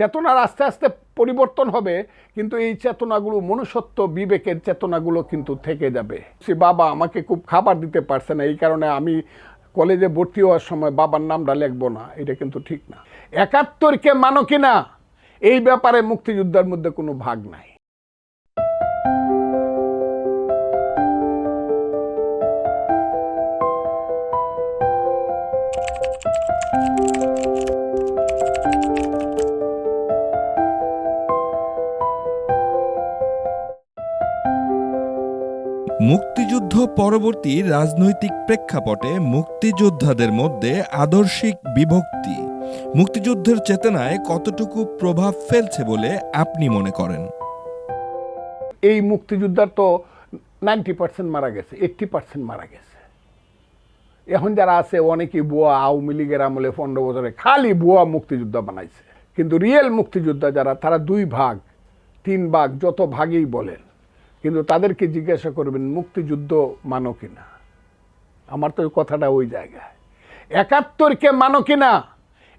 চেতনার আস্তে আস্তে পরিবর্তন হবে, কিন্তু এই চেতনাগুলো মনুষ্যত্ব, বিবেকের চেতনাগুলো কিন্তু থেকে যাবে। সে বাবা আমাকে খুব খাবার দিতে পারছে না, এই কারণে আমি কলেজে ভর্তি হওয়ার সময় বাবার নামটা লিখব না, এটা কিন্তু ঠিক না। একাত্তরকে মানো কিনা? এই ব্যাপারে মুক্তিযোদ্ধার মধ্যে কোনো ভাগ নাই। মুক্তিযুদ্ধ পরবর্তী রাজনৈতিক প্রেক্ষাপটে মুক্তিযোদ্ধাদের মধ্যে আদর্শিক বিভক্তি। মুক্তিযুদ্ধের চেতনায় কতটুকু প্রভাব ফেলছে বলে আপনি মনে করেন? এই মুক্তিযোদ্ধার তো নাইনটি পার্সেন্ট মারা গেছে, এইট্টি পার্সেন্ট মারা গেছে। এখন যারা আছে, অনেকেই বুয়া আওয়ামী লীগের আমলে পনেরো বছরে খালি বুয়া মুক্তিযোদ্ধা বানাইছে। কিন্তু রিয়েল মুক্তিযোদ্ধা যারা, তারা দুই ভাগ, তিন ভাগ, যত ভাগেই বলেন কিন্তু তাদেরকে জিজ্ঞাসা করবেন, মুক্তিযুদ্ধ মানো কিনা আমার তো কথাটা ওই জায়গায়। একাত্তরকে মানো কিনা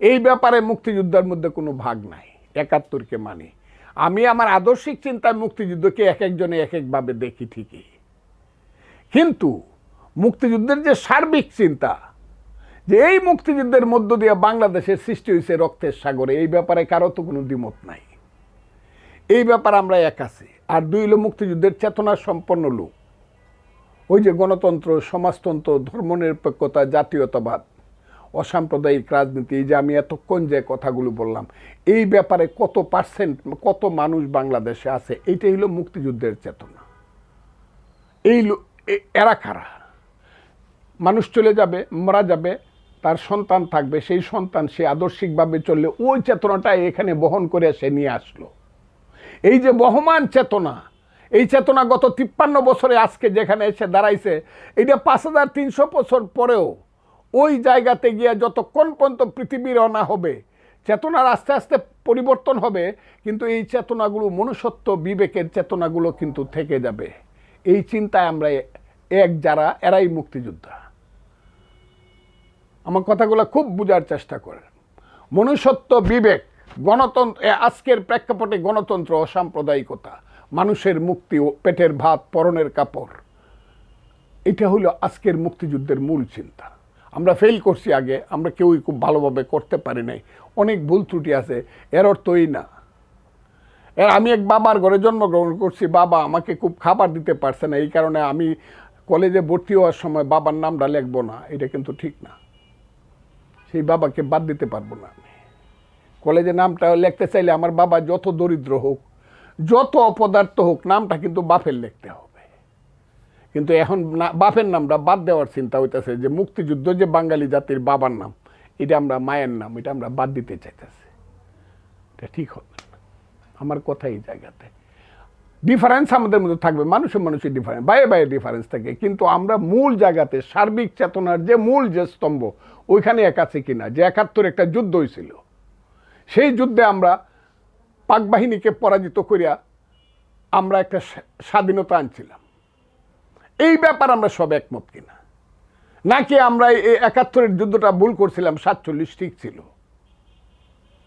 এই ব্যাপারে মুক্তিযুদ্ধের মধ্যে কোনো ভাগ নাই। একাত্তরকে মানি। আমি আমার আদর্শিক চিন্তায় মুক্তিযুদ্ধকে এক একজনে এক একভাবে দেখি ঠিকই। কিন্তু মুক্তিযুদ্ধের যে সার্বিক চিন্তা, যে এই মুক্তিযুদ্ধের মধ্য দিয়ে বাংলাদেশের সৃষ্টি হয়েছে রক্তের সাগরে, এই ব্যাপারে কারও তো কোনো দ্বিমত নাই। এই ব্যাপারে আমরা এক আছি। আর দুই হলো মুক্তিযুদ্ধের চেতনা সম্পন্ন লোক। ওই যে গণতন্ত্র, সমাজতন্ত্র, ধর্মনিরপেক্ষতা, জাতীয়তাবাদ, অসাম্প্রদায়িক রাজনীতি যে আমি এতক্ষণ যে কথাগুলো বললাম, এই ব্যাপারে কত পার্সেন্ট, কত মানুষ বাংলাদেশে আছে, এইটাই হলো মুক্তিযুদ্ধের চেতনা। এই এরা কারা? মানুষ চলে যাবে, মারা যাবে, তার সন্তান থাকবে, সেই সন্তান সে আদর্শিকভাবে চললে ওই চেতনাটা এখানে বহন করে সে নিয়ে আসলো। এই যে বহমান চেতনা, এই চেতনা গত তিপ্পান্ন বছরে আজকে যেখানে এসে দাঁড়াইছে এটা পাঁচ হাজার তিনশো বছর পরেও ওই জায়গাতে গিয়ে যতক্ষণ পর্যন্ত পৃথিবীর অনা হবে, চেতনার আস্তে আস্তে পরিবর্তন হবে, কিন্তু এই চেতনাগুলো মনুষ্যত্ব বিবেকের চেতনাগুলো কিন্তু থেকে যাবে। এই চিন্তায় আমরা এক যারা, এরাই মুক্তিযোদ্ধা। আমার কথাগুলো খুব বোঝার চেষ্টা করেন। মনুষ্যত্ব বিবেক গণতন্ত্র আজকের প্রেক্ষাপটে গণতন্ত্র অসাম্প্রদায়িকতা, মানুষের মুক্তি ও পেটের ভাত, পরনের কাপড়। এটা হলো আজকের মুক্তিযুদ্ধের মূল চিন্তা। আমরা ফেল করছি আগে, আমরা কেউই খুব ভালোভাবে করতে পারি নাই। অনেক ভুল ত্রুটি আছে, এর অর্থ এই না। এর আমি এক বাবার ঘরে জন্মগ্রহণ করছি, বাবা আমাকে খুব খাবার দিতে পারছে না, এই কারণে আমি কলেজে ভর্তি হওয়ার সময় বাবার নামটা লিখব না, এটা কিন্তু ঠিক না। সেই বাবাকে বাদ দিতে পারব না। কলেজে নামটা লিখতে চাইলে আমার বাবা যত দরিদ্র হোক, যত অপদার্থ হোক, নামটা কিন্তু বাপের লিখতে হবে। কিন্তু এখন বাপের নামটা বাদ দেওয়ার চিন্তা হইতেছে যে মুক্তিযুদ্ধ যে বাঙালি জাতির বাবার নাম, এটা আমরা মায়ের নাম, এটা আমরা বাদ দিতে চাইতেছি। এটা ঠিক হবে আমার কথা এই জায়গাতে। ডিফারেন্স আমাদের মধ্যে থাকবে, মানুষের মানুষের ডিফারেন্স বাইরে বাইরে ডিফারেন্স থাকে। কিন্তু আমরা মূল জায়গাতে সার্বিক চেতনার যে মূল যে স্তম্ভ, ওইখানে এক আছে কিনা? যে একাত্তর একটা যুদ্ধ হয়েছিল সেই যুদ্ধে আমরা পাক বাহিনীকে পরাজিত করিয়া আমরা একটা স্বা- স্বাধীনতা আনছিলাম। এই ব্যাপার আমরা সব একমত কিনা? নাকি আমরা এই একাত্তরের যুদ্ধটা ভুল করছিলাম, সাতচল্লিশ ঠিক ছিল?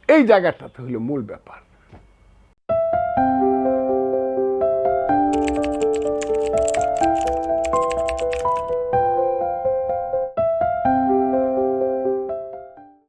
এই জায়গাটাতে হলো মূল ব্যাপার।